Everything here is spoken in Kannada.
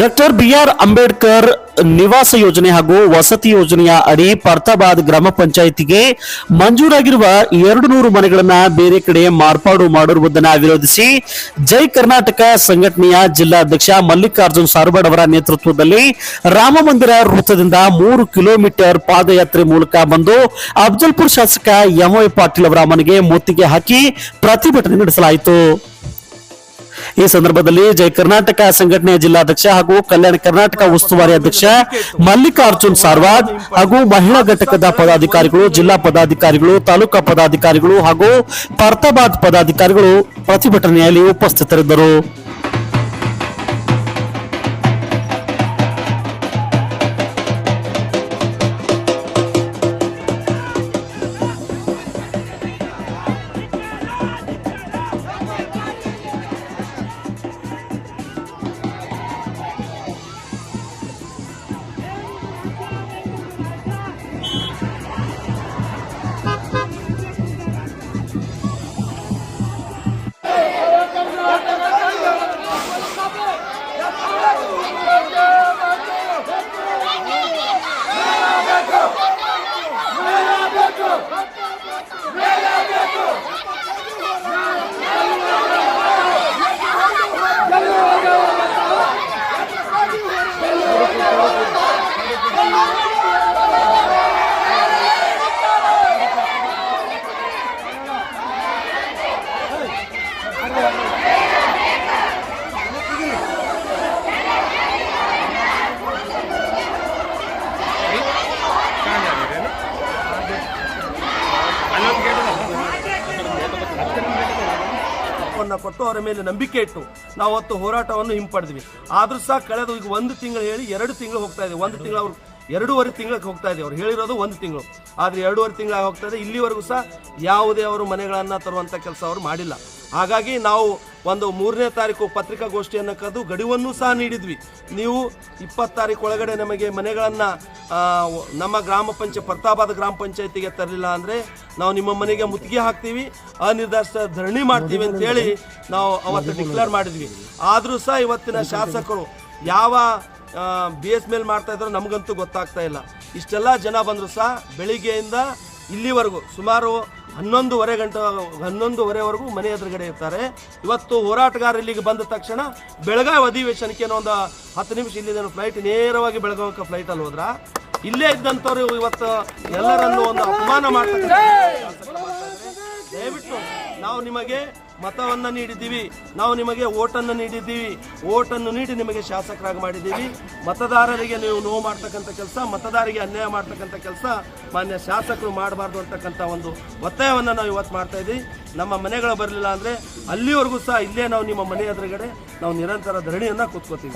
ಡಾಕ್ಟರ್ ಬಿಆರ್ ಅಂಬೇಡ್ಕರ್ ನಿವಾಸ ಯೋಜನೆ ಹಾಗೂ ವಸತಿ ಯೋಜನೆಯ ಅಡಿ ಪರ್ತಾಬಾದ್ ಗ್ರಾಮ ಪಂಚಾಯಿತಿಗೆ ಮಂಜೂರಾಗಿರುವ ಎರಡು ನೂರು ಮನೆಗಳನ್ನ ಬೇರೆ ಕಡೆ ಮಾರ್ಪಾಡು ಮಾಡಿರುವುದನ್ನು ವಿರೋಧಿಸಿ ಜೈ ಕರ್ನಾಟಕ ಸಂಘಟನೆಯ ಜಿಲ್ಲಾಧ್ಯಕ್ಷ ಮಲ್ಲಿಕಾರ್ಜುನ್ ಸಾರ್ಬಡ್ ಅವರ ನೇತೃತ್ವದಲ್ಲಿ ರಾಮಮಂದಿರ ವೃತ್ತದಿಂದ ಮೂರು ಕಿಲೋಮೀಟರ್ ಪಾದಯಾತ್ರೆ ಮೂಲಕ ಬಂದು ಅಫಜಲ್ಪುರ್ ಶಾಸಕ ಎಂವೈ ಪಾಟೀಲ್ ಅವರ ಮನೆಗೆ ಮುತ್ತಿಗೆ ಹಾಕಿ ಪ್ರತಿಭಟನೆ ನಡೆಸಲಾಯಿತು. ಈ ಸಂದರ್ಭದಲ್ಲಿ ಜೈ ಕರ್ನಾಟಕ ಸಂಘಟನೆಯ ಜಿಲ್ಲಾಧ್ಯಕ್ಷ ಹಾಗೂ ಕಲ್ಯಾಣ ಕರ್ನಾಟಕ ಉಸ್ತುವಾರಿ ಅಧ್ಯಕ್ಷ ಮಲ್ಲಿಕಾರ್ಜುನ್ ಸಾರ್ವಾದ್ ಹಾಗೂ ಮಹಿಳಾ ಘಟಕದ ಪದಾಧಿಕಾರಿಗಳು, ಜಿಲ್ಲಾ ಪದಾಧಿಕಾರಿಗಳು, ತಾಲೂಕಾ ಪದಾಧಿಕಾರಿಗಳು ಹಾಗೂ ಪರ್ತಾಬಾದ್ ಪದಾಧಿಕಾರಿಗಳು ಪ್ರತಿಭಟನೆಯಲ್ಲಿ ಉಪಸ್ಥಿತರಿದ್ದರು. ವನ್ನು ಕೊಟ್ಟು ಅವರ ಮೇಲೆ ನಂಬಿಕೆ ಇಟ್ಟು ನಾವು ಅವತ್ತು ಹೋರಾಟವನ್ನು ಹಿಂಪಡೆದ್ವಿ ಆದರೂ ಸಹ ಕಳೆದು ಈಗ ಒಂದು ತಿಂಗಳು ಹೇಳಿ ಎರಡು ತಿಂಗಳು ಹೋಗ್ತಾ ಇದೆ. ಒಂದು ತಿಂಗಳು ಅವರು ಎರಡೂವರೆ ತಿಂಗಳಿಗೆ ಹೋಗ್ತಾ ಇದೆ ಅವ್ರು. ಹೇಳಿರೋದು ಒಂದು ತಿಂಗಳು. ಆದ್ರೆ ಎರಡೂವರೆ ತಿಂಗಳಾಗಿ ಹೋಗ್ತಾ ಇದೆ. ಇಲ್ಲಿವರೆಗೂ ಸಹ ಯಾವುದೇ ಅವರು ಮನೆಗಳನ್ನು ತರುವಂತ ಕೆಲಸ ಅವರು ಮಾಡಿಲ್ಲ. ಹಾಗಾಗಿ ನಾವು ಒಂದು ಮೂರನೇ ತಾರೀಕು ಪತ್ರಿಕಾಗೋಷ್ಠಿಯನ್ನು ಕರೆದು ಗಡಿವನ್ನು ಸಹ ನೀಡಿದ್ವಿ. ನೀವು ಇಪ್ಪತ್ತು ತಾರೀಕು ಒಳಗಡೆ ನಮಗೆ ಮನೆಗಳನ್ನು ನಮ್ಮ ಗ್ರಾಮ ಪಂಚಾಯತ್ ಪ್ರತಾಪಾದ ಗ್ರಾಮ ಪಂಚಾಯತಿಗೆ ತರಲಿಲ್ಲ ಅಂದರೆ ನಾವು ನಿಮ್ಮ ಮನೆಗೆ ಮುತ್ತಿಗೆ ಹಾಕ್ತೀವಿ, ಅನಿರ್ದಿಷ್ಟ ಧರಣಿ ಮಾಡ್ತೀವಿ ಅಂತೇಳಿ ನಾವು ಅವತ್ತು ಡಿಕ್ಲೇರ್ ಮಾಡಿದ್ವಿ. ಆದರೂ ಸಹ ಇವತ್ತಿನ ಶಾಸಕರು ಯಾವ ಬಿ ಎಸ್ ಮೇಲ್ ಮಾಡ್ತಾ ಇದ್ರು ನಮಗಂತೂ ಗೊತ್ತಾಗ್ತಾ ಇಲ್ಲ. ಇಷ್ಟೆಲ್ಲ ಜನ ಬಂದರೂ ಸಹ ಬೆಳಿಗ್ಗೆಯಿಂದ ಇಲ್ಲಿವರೆಗೂ ಸುಮಾರು ಹನ್ನೊಂದುವರೆ ಗಂಟೆ ಹನ್ನೊಂದುವರೆವರೆಗೂ ಮನೆ ಎದುರುಗಡೆ ಇರ್ತಾರೆ. ಇವತ್ತು ಹೋರಾಟಗಾರ ಇಲ್ಲಿಗೆ ಬಂದ ತಕ್ಷಣ ಬೆಳಗಾವಿ ಅಧಿವೇಶನಕ್ಕೆ ಏನೋ ಒಂದು ಹತ್ತು ನಿಮಿಷ ಇಲ್ಲಿದೆ ಫ್ಲೈಟ್ ನೇರವಾಗಿ ಬೆಳಗಾವಕ್ಕೆ ಫ್ಲೈಟಲ್ಲಿ ಹೋದ್ರ? ಇಲ್ಲೇ ಇದ್ದಂಥವ್ರು ಇವತ್ತು ಎಲ್ಲರನ್ನು ಒಂದು ಅಪಮಾನ ಮಾಡ್ತಾರೆ ದಯವಿಟ್ಟು ನಾವು ನಿಮಗೆ ಮತವನ್ನ ನೀಡಿದ್ದೀವಿ. ನಾವು ನಿಮಗೆ ಓಟನ್ನು ನೀಡಿದ್ದೀವಿ. ಓಟನ್ನು ನೀಡಿ ನಿಮಗೆ ಶಾಸಕರಾಗಿ ಮಾಡಿದ್ದೀವಿ. ಮತದಾರರಿಗೆ ನೀವು ನೋವು ಮಾಡ್ತಕ್ಕಂಥ ಕೆಲಸ ಮತದಾರರಿಗೆ ಅನ್ಯಾಯ ಮಾಡ್ತಕ್ಕಂಥ ಕೆಲಸ, ಮಾನ್ಯ ಶಾಸಕರು ಮಾಡಬಾರ್ದು ಅಂತಕ್ಕಂಥ ಒಂದು ಒತ್ತಾಯವನ್ನು ನಾವು ಇವತ್ತು ಮಾಡ್ತಾ ಇದ್ದೀವಿ. ನಮ್ಮ ಮನೆಗಳು ಬರಲಿಲ್ಲ ಅಂದರೆ ಅಲ್ಲಿವರೆಗೂ ಸಹ ಇಲ್ಲೇ ನಾವು ನಿಮ್ಮ ಮನೆ ಎದುರುಗಡೆ ನಾವು ನಿರಂತರ ಧರಣಿಯನ್ನು ಕೂತ್ಕೋತೀವಿ.